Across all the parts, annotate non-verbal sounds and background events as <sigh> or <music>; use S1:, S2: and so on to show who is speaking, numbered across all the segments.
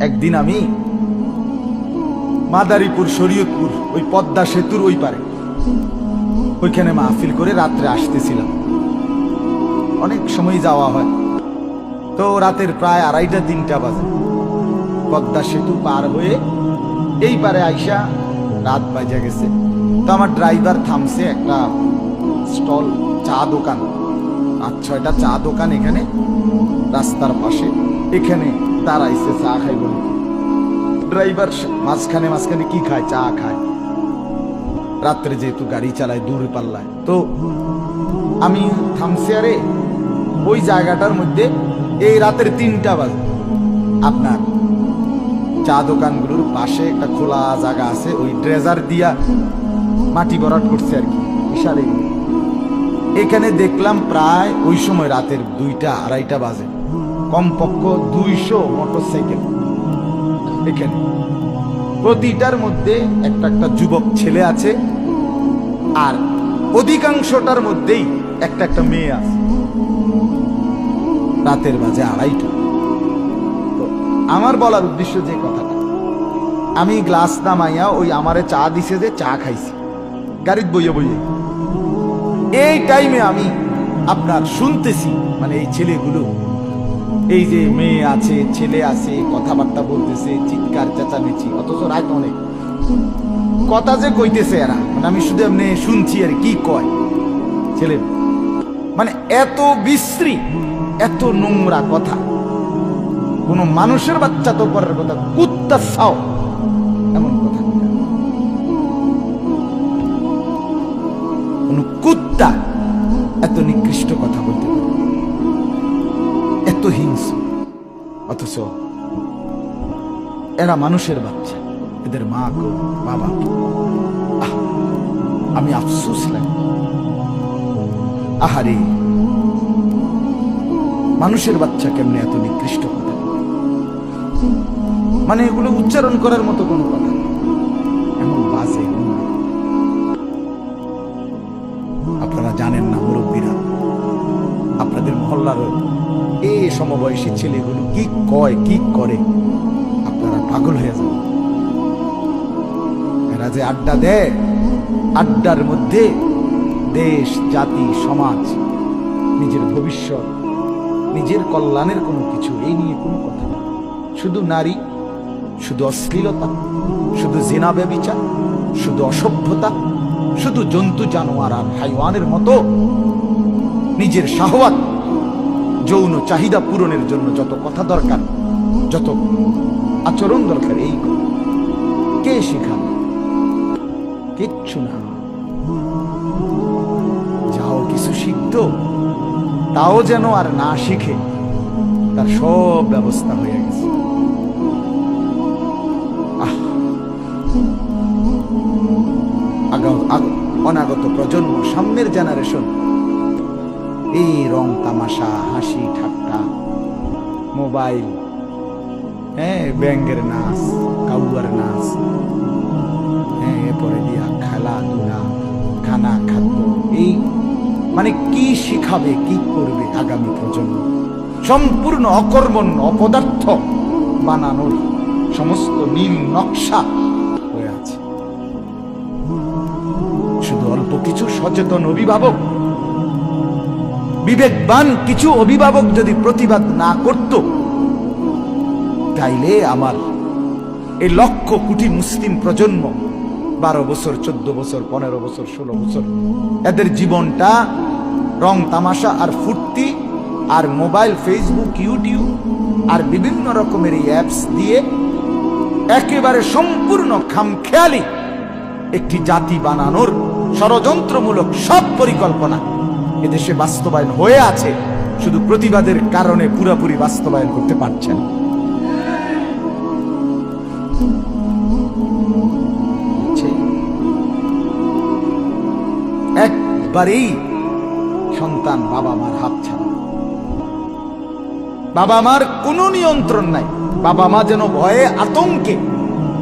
S1: একদিন আমি মাদারীপুর, শরীয়তপুর, ওই পদ্মা সেতুর ওই পারে, ওইখানে মাহফিল করে রাত্রে আসতেছিলাম। অনেক সময় যাওয়া হয়। তো রাতের প্রায় আড়াইটা, তিনটা বাজে। পদ্মা সেতু পার হয়ে এই পারে আইসা রাত বাজে গেছে। তো আমার ড্রাইভার থামছে একটা স্টল, চা দোকান। পাঁচ ছয়টা চা দোকান এখানে, রাস্তার পাশে। এখানে দাঁড়াইছে চা খাই বলে ড্রাইভার মাঝখানে মাঝখানে কি খায়? চা খায়। রাত্রে যেহেতু গাড়ি চালায়, দূরে পাল্লায়। তো আমি থামছি আরে, ওই জায়গাটার মধ্যে এই রাতের তিনটা বাজে। আপনার চা দোকানগুলোর পাশে একটা খোলা জায়গা আছে, ওই ড্রেজার দিয়া মাটি ভরাট করছে আর কি, বিশাল এরিয়া। এখানে দেখলাম প্রায় ওই সময় রাতের দুইটা আড়াইটা বাজে। কমপক্ষ দুইশো মোটর সাইকেল এখানে। প্রতিটার মধ্যে একটা একটা যুবক ছেলে আছে আর অধিকাংশটার মধ্যেই একটা একটা মেয়ে আছে। রাতের বাজে আড়াইটা। আমার বলার উদ্দেশ্য যে কথাটা, আমি গ্লাস নামাইয়া ওই আমারে চা দিছে যে চা খাইছি। গাড়ির বইয়ে বইয়ে। এই টাইমে আমি আপনার শুনতেছি মানে এই ছেলেগুলো। এই যে মেয়ে আছে, ছেলে আছে, কথাবার্তা বলতেছে, চিৎকার চেঁচামেচি, অথচ রাত অনেক। কথা যে কইতেছে এরা মানে আমি শুধু এমনি শুনছি আর কি কয়। ছেলে মানে এত বিশ্রী, এত নোংরা কথা। কোন মানুষের বাচ্চা তো করার কথা কুত্তা সাও কোন কুত্তা এত নিকৃষ্ট কথা বলতে পারে এত হিংস্র। অথচ এরা মানুষের বাচ্চা। এদের মা কো বাবা আমি আফসোস লাগে। আহারে, মানুষের বাচ্চা কেমনে এত নিকৃষ্ট কথা মানে এগুলো উচ্চারণ করার মতো কোনো কথা। এমন বাজে সমবয়সী ছেলেগুলো কি কয়, কি করে? আপনারা পাগল হয়ে যাবেন এরা যে আড্ডা দেয়, আড্ডার মধ্যে দেশ, জাতি, সমাজ, নিজের ভবিষ্যৎ, নিজের কল্যাণের কোনো কিছু, এই নিয়ে কোনো কথা নেই। শুধু নারী, শুধু অশ্লীলতা, শুধু জেনা ব্যবিচার, শুধু অসভ্যতা, শুধু জন্তু, জানোয়ার আর হাইওয়ানের মতো নিজের শাহওয়াত যৌন চাহিদা পূরণের জন্য যত কথা দরকার, যত আচরণ দরকার, এই কে শেখাবে? কিচ্ছু না। যাও কিছু শিখতো, তাও যেন আর না শিখে, তার সব ব্যবস্থা হয়ে গেছে! অনাগত প্রজন্ম, সামনের জেনারেশন এই রং তামাশা, হাসি ঠাট্টা, মোবাইল হ্যাঁ ব্যাঙ্গের নাচ, কাউয়ার নাচ হ্যাঁ এরপরে দিয়া খেলাধুলা, খানা খাদ্য, এই মানে কি শিখাবে, কি করবে আগামী প্রজন্ম? সম্পূর্ণ অকর্মণ অপদার্থ বানানোর সমস্ত নীল নকশা হয়ে আছে। শুধু অল্প কিছু সচেতন অভিভাবক বিবেকবান কিছু অভিভাবক যদি প্রতিবাদ না করত, তাইলে আমার এই লক্ষ কোটি মুসলিম প্রজন্ম, বারো বছর, চোদ্দ বছর, পনেরো বছর, ষোলো বছর, এদের জীবনটা রং, তামাশা আর ফুর্তি আর মোবাইল, ফেসবুক, ইউটিউব আর বিভিন্ন রকমের এই অ্যাপস দিয়ে একেবারে সম্পূর্ণ খামখেয়ালি একটি জাতি বানানোর ষড়যন্ত্রমূলক সব পরিকল্পনা। এদেশে বাস্তবায়ন হয়ে আছে, শুধু প্রতিবাদের কারণে পুরোপুরি বাস্তবায়ন করতে পারছেন একবারেই সন্তান বাবা মার হাত ছাড়া। বাবা মার কোনো নিয়ন্ত্রণ নাই। বাবা মা যেন ভয়ে আতঙ্কে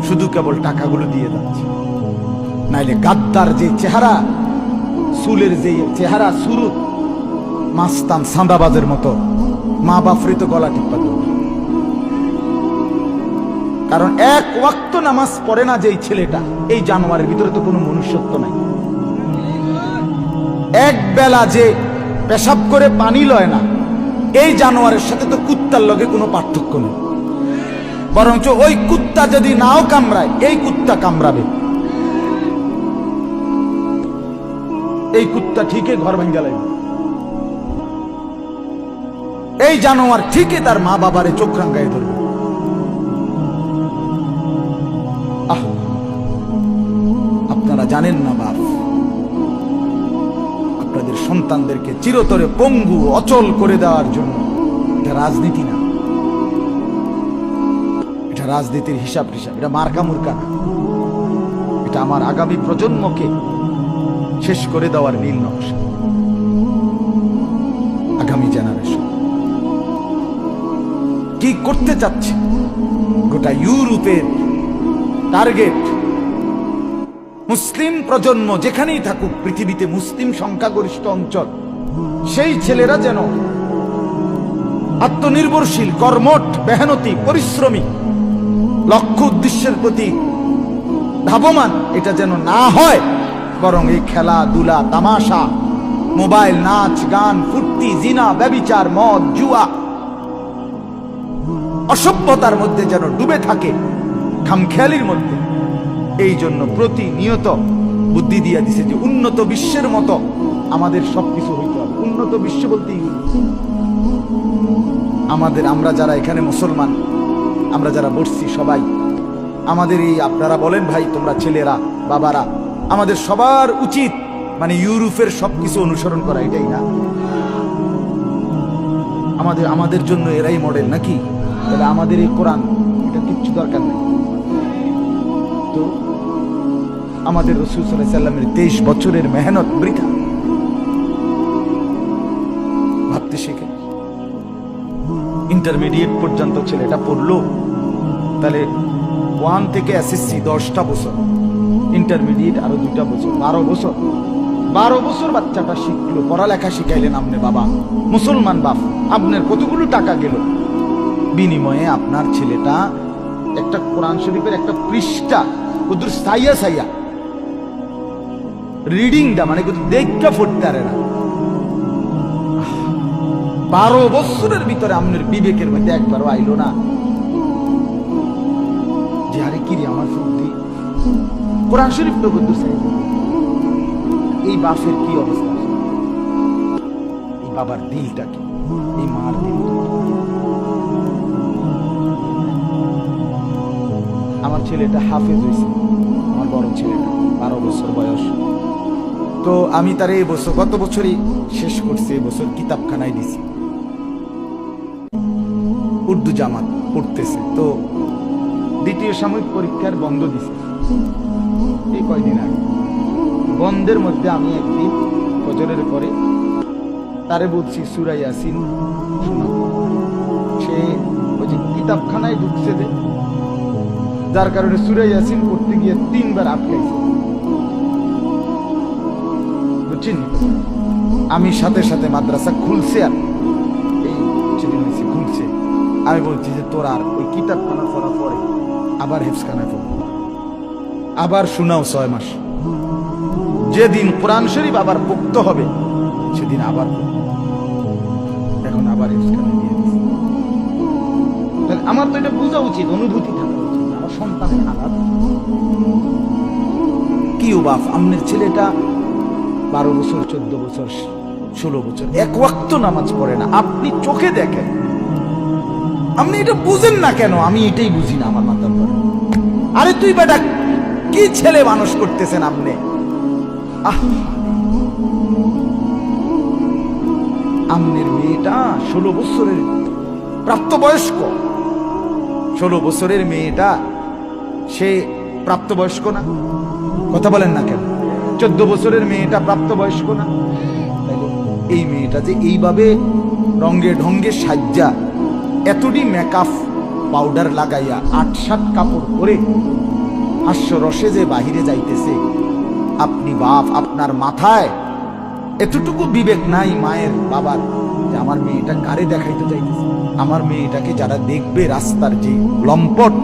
S1: শুধু কেবল টাকাগুলো দিয়ে যাচ্ছে। নাইলে গাদ্দার যে চেহারা চুলের যে চেহারা, সুরুত, মাস্তান সান্দাবাজের মতো, মা বাফরি তো গলা দেবে কারণ এক ওয়াক্ত নামাজ পড়ে না যে ছেলেটা, এই জানোয়ারের ভিতরে তো কোনো মনুষ্যত্ব নাই। এক বেলা যে পেশাব করে পানি লয় না, এই জানোয়ারের সাথে তো কুত্তার লগে কোনো পার্থক্য নেই। বরঞ্চ ওই কুত্তা যদি নাও কামড়ায়, এই কুত্তা কামড়াবে। এই কুত্তা ঠিকই ঘর ভাঙ্গা লাগবে এই জানোয়ার ঠিকই তার মা বাবারে চোখ রাঙ্গায় ধরবে। আপনারা জানেন না বাপ, আপনাদের সন্তানদেরকে চিরতরে পঙ্গু অচল করে দেওয়ার জন্য এটা রাজনীতি না। এটা রাজনীতির হিসাব টিসাব এটা মার্কা মুরকা না। এটা আমার আগামী প্রজন্মকে শেষ করে দেওয়ার নীল নকশা। আগামী জেনারেশন কি করতে চাচ্ছে? গোটা ইউরোপের টার্গেট মুসলিম প্রজন্ম যেখানেই থাকুক, পৃথিবীতে মুসলিম সংখ্যাগরিষ্ঠ অঞ্চল, সেই ছেলেরা যেন আত্মনির্ভরশীল, কর্মঠ, মেহনতি, পরিশ্রমী, লক্ষ্য উদ্দেশ্যের প্রতি ধাবমান, এটা যেন না হয় বরং এই খেলাধুলা, তামাশা, মোবাইল, নাচ, গান, ফুর্তি, জিনা, ব্যবিচার, মদ, জুয়া, অসভ্যতার মধ্যে যেন ডুবে থাকে খামখেয়ালির মধ্যে, এই জন্য প্রতিনিয়ত বুদ্ধি দিয়া দিছে যে উন্নত বিশ্বের মতো আমাদের সবকিছু হইতে হবে উন্নত বিশ্ব বলতে ইউরোপ। আমাদের, আমরা যারা এখানে মুসলমান, আমরা যারা বসছি সবাই, আমাদের এই আপনারা বলেন ভাই, তোমরা ছেলেরা, বাবারা আমাদের সবার উচিত মানে ইউরোপের সবকিছু অনুসরণ করা, এটাই না। আমাদের আমাদের জন্য এরাই মডেল নাকি? তাহলে আমাদের এই কোরআন, এটা কিচ্ছু দরকার নেই। তো আমাদের রসুল সাল্লাহ সাল্লামের তেইশ বছরের মেহনত বৃথা। ভাবতে শেখে। ইন্টারমিডিয়েট পর্যন্ত ছেলেটা পড়ল। তাহলে ওয়ান থেকে এসএসসি দশটা বছর। ইন্টারমিডিয়েট আরও দুইটা বছর। বারো বছর। বারো বছর বাচ্চাটা শিখলো, পড়ালেখা শিখাইলেন আপনি বাবা। মুসলমান বাপ আপনার কতগুলো টাকা গেল? বিনিময়ে আপনার ছেলেটা একটা কোরআন শরীফের একটা পৃষ্ঠা কুদুর সাইয়া সাইয়া। রিডিংটা মানে কুদুর দেখা পারে না। বারো বছরের ভিতরে আপনার বিবেকের মধ্যে একবারও আইলো না। যে আরে কি রে আমার সত্যি কোরআন শরীফ কুদুর সাইয়া এই বাপের কি অবস্থা? এই বাবার দিলটা কি? এই মার দিলটা আমার ছেলেটা হাফেজ হয়েছে, আমার বড় ছেলেটা, বারো বছর বয়স। তো আমি তার এই বছর, গত বছরই শেষ করছি, এই বছর কিতাবখানায় দিছি। উর্দু জামাত পড়তেছে, তো দ্বিতীয় সাময়িক পরীক্ষার বন্ধ দিছে। এই কয়দিন আগে। বন্ধের মধ্যে আমি একদিন বছরের পরে তারে বলছি সুরাই আসিন সে ওই যে কিতাবখানায় ঢুকছে যে, যার কারণে সুরাই ইয়াসিন পড়তে গিয়ে তিনবার আটকাইছে। বুঝছেন? আমি সাথে সাথে মাদ্রাসা খুলছে আর এই সেদিন হয়েছে, খুলছে। আমি বলছি যে তোর আর ওই কিতাবখানা পড়া পরে আবার হেফসখানায় পড়ব। আবার শোনাও ছয় মাস। যেদিন কোরআন শরীফ আবার পোক্ত হবে, সেদিন আবার এখন আবার আমার তো এটা বোঝা উচিত, অনুভূতি কি বাপ আমনের ছেলেটা বারো বছর, চোদ্দ বছর, ষোলো বছর, এক ওয়াক্ত নামাজ পড়ে না। আপনি চোখে দেখেন। আপনি এটা বুঝেন না কেন? আমি এটাই বুঝি না আমার মাথার আরে তুই বেটা কি ছেলে মানুষ করতেছেন আপনি? আহ! আমনের মেয়েটা ষোলো বছরের প্রাপ্তবয়স্ক। ষোলো বছরের মেয়েটা, সে প্রাপ্তবয়স্ক না? কথা বলেন না কেন? চোদ্দ বছরের মেয়েটা প্রাপ্তবয়স্ক না? এই মেয়েটা যে এইভাবে রঙ্গে ঢঙ্গে সাজ্জা, এতটি মেকআপ পাউডার লাগাইয়া আট সাত কাপড় পরে হাস্য রসে যে বাহিরে যাইতেছে, আপনি বাপ আপনার মাথায় এতটুকু বিবেক নাই মায়ের বাবার, যে আমার মেয়েটা কারে দেখাইতে যাইতেছে? আমার মেয়েটাকে যারা দেখবে রাস্তার যে লম্পট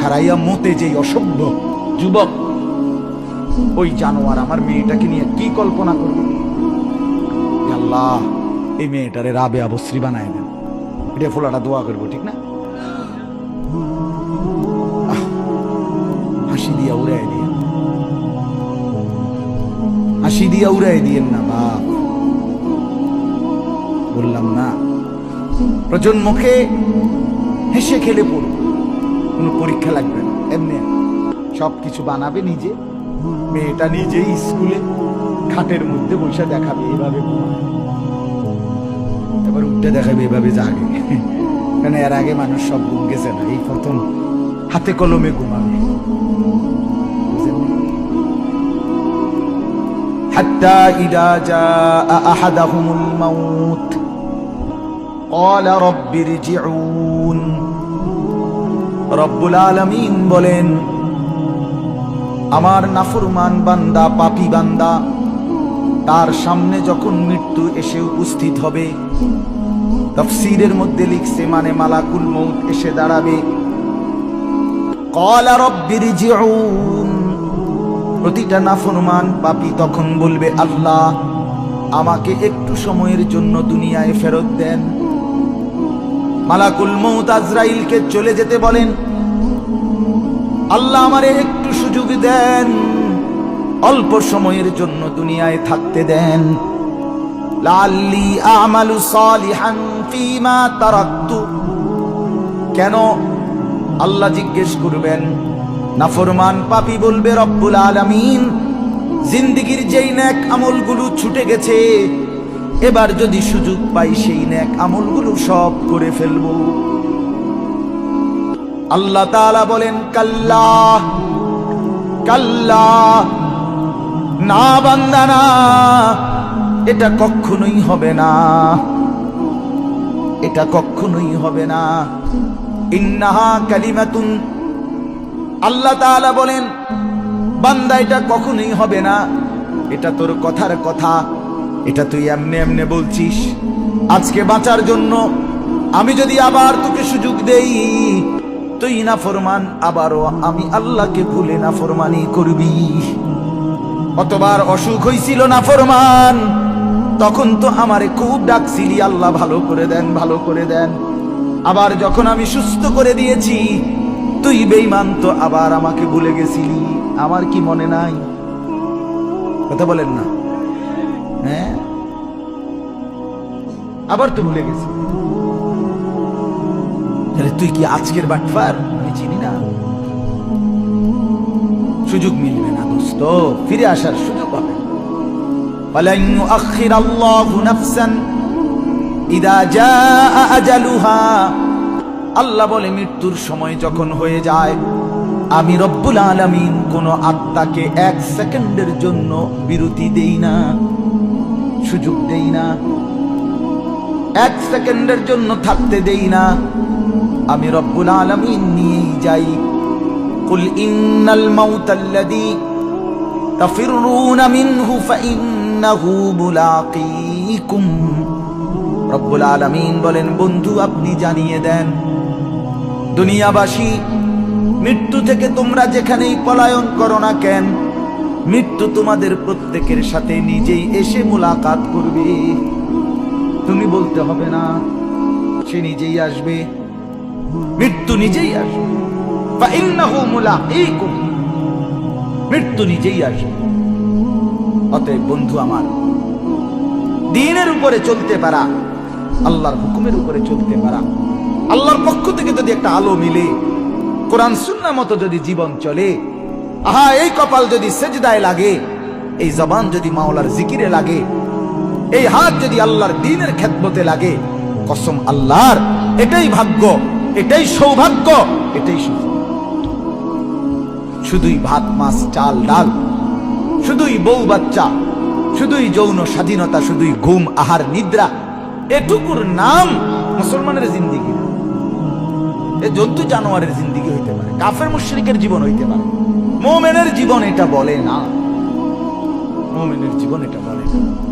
S1: খারাইয়া মতে যেই অসভ্য যুবক, ওই জানোয়ার আমার মেয়েটাকে নিয়ে কি কল্পনা করবে? আল্লাহ, এই মেয়েটারে রাবে আবশ্রী বানায় দেন। এটা ফোলাটা দোয়া করব, ঠিক না? হাসি দিয়া উড়াই দিয়েন না বাপ বললাম, না। প্রজন্মকে হেসে খেলে পড়ব কোনো পরীক্ষা লাগবে না। এমনি সব কিছু বানাবে নিজে। মেয়েটা নিজেই স্কুলে খাটের মধ্যে বসে দেখাবে এভাবে। এবার উঠতে দেখাবে এভাবে জাগে। <laughs> কারণ এর আগে মানুষ সব ঘুম গেছে না? এই প্রথম হাতে কলমে ঘুমাবে। حتى إذا جاء أحدهم الموت قال رب ارجعون রব্বুল আলামিন বলেন আমার নাফরমান বান্দা পাপি বান্দা তার সামনে যখন মৃত্যু এসে উপস্থিত হবে তফসিরের মধ্যে লিখছে মানে মালাকুল মৌত এসে দাঁড়াবে কলা রব্বির প্রতিটা নাফরমান পাপি তখন বলবে, আল্লাহ, আমাকে একটু সময়ের জন্য দুনিয়ায় ফেরত দেন। মালাকুল মৌত আজরাইলকে চলে যেতে বলেন, আল্লাহ আমারে একটু সুযোগ দেন, অল্প সময়ের জন্য দুনিয়ায় থাকতে দেন। লাল্লি আমালু সালিহান ফিমা তারাক্তু। কেন? আল্লাহ জিজ্ঞেস করবেন নাফরমান পাপি বলবে রব্বুল আলামিন। জিন্দিগির যেই ন্যাক আমলগুলো ছুটে গেছে, এবার যদি সুযোগ পাই সেই ন্যাক আমলগুলো সব করে ফেলব। আল্লাহ তাআলা বলেন, কাল্লা কাল্লা, না বান্দা না, এটা কখনোই হবে না, এটা কখনোই হবে না। ইন্নাহা কালিমাতুন আল্লাহ তাআলা বলেন, বান্দা এটা কখনোই হবে না। এটা তোর কথার কথা, এটা তুই এমনে এমনে বলছিস। আজকে বাঁচার জন্য আমি যদি আবার তোকে সুযোগ দেই, তুই না ফরমান আবারও আমি আল্লাহকে ভুলে না ফরমানি করবি। অতবার অসুখ হইছিল না ফরমান তখন তো আমারে খুব ডাকছিলি, আল্লাহ ভালো করে দেন, ভালো করে দেন। আবার যখন আমি সুস্থ করে দিয়েছি তুই বেইমান তো আবার আমাকে ভুলে গেছিলি আমার কি মনে নাই কথা বলেন না হ্যাঁ আবার তো ভুলে গেছি তাহলে তুই কি আজকের বাটফার আমি চিনি না সুযোগ মিলবে না দোস্ত ফিরে আসার সুযোগ হবে فلن يؤخر الله نفسا إذا جاء أجلها আল্লাহ বলে, মৃত্যুর সময় যখন হয়ে যায়, আমি রব্বুল আলামিন কোন আত্মাকে এক সেকেন্ডের জন্য বিরতি দেই না, সুযোগ দেই না, এক সেকেন্ডের জন্য থাকতে দেই না। আমি রব্বুল আলামিন নিয়েই যাই। কুল ইন্নাল মাউতাল্লাযী তাফিরুনা মিনহু ফাইন্নাহু মুলাকীকুম। রব্বুল আলামিন বলেন, বন্ধু, আপনি জানিয়ে দেন দুনিয়াবাসী, মৃত্যু থেকে তোমরা যেখানেই পলায়ন করো না কেন, মৃত্যু তোমাদের প্রত্যেকের সাথে নিজেই এসে মোলাকাত করবে। তুমি বলতে হবে না, সে নিজেই আসবে, মৃত্যু নিজেই আসবে। মৃত্যু নিজেই আসবে। অতএব বন্ধু আমার, দিনের উপরে চলতে পারা, আল্লাহর হুকুমের উপরে চলতে পারা। আল্লাহর পক্ষ থেকে যদি একটা আলো মিলে, কোরআন সুন্না মতো যদি জীবন চলে, আহা, এই কপাল যদি সেজদায় লাগে, এই জবান যদি মাওলার জিকিরে লাগে, এই হাত যদি আল্লাহর দিনের খেদমতে লাগে, কসম আল্লাহর, এটাই ভাগ্য, এটাই সৌভাগ্য, এটাই শুধুই ভাত, মাছ, চাল, ডাল, শুধুই বউ বাচ্চা, শুধুই যৌন স্বাধীনতা, শুধুই ঘুম, আহার, নিদ্রা, এটুকুর নাম মুসলমানের জিন্দিগি। এ জন্তু জানোয়ারের জিন্দিগি হইতে পারে, কাফের মুশ্রিকের জীবন হইতে পারে। মোমেনের জীবন এটা বলে না। মোমেনের জীবন এটা বলে না।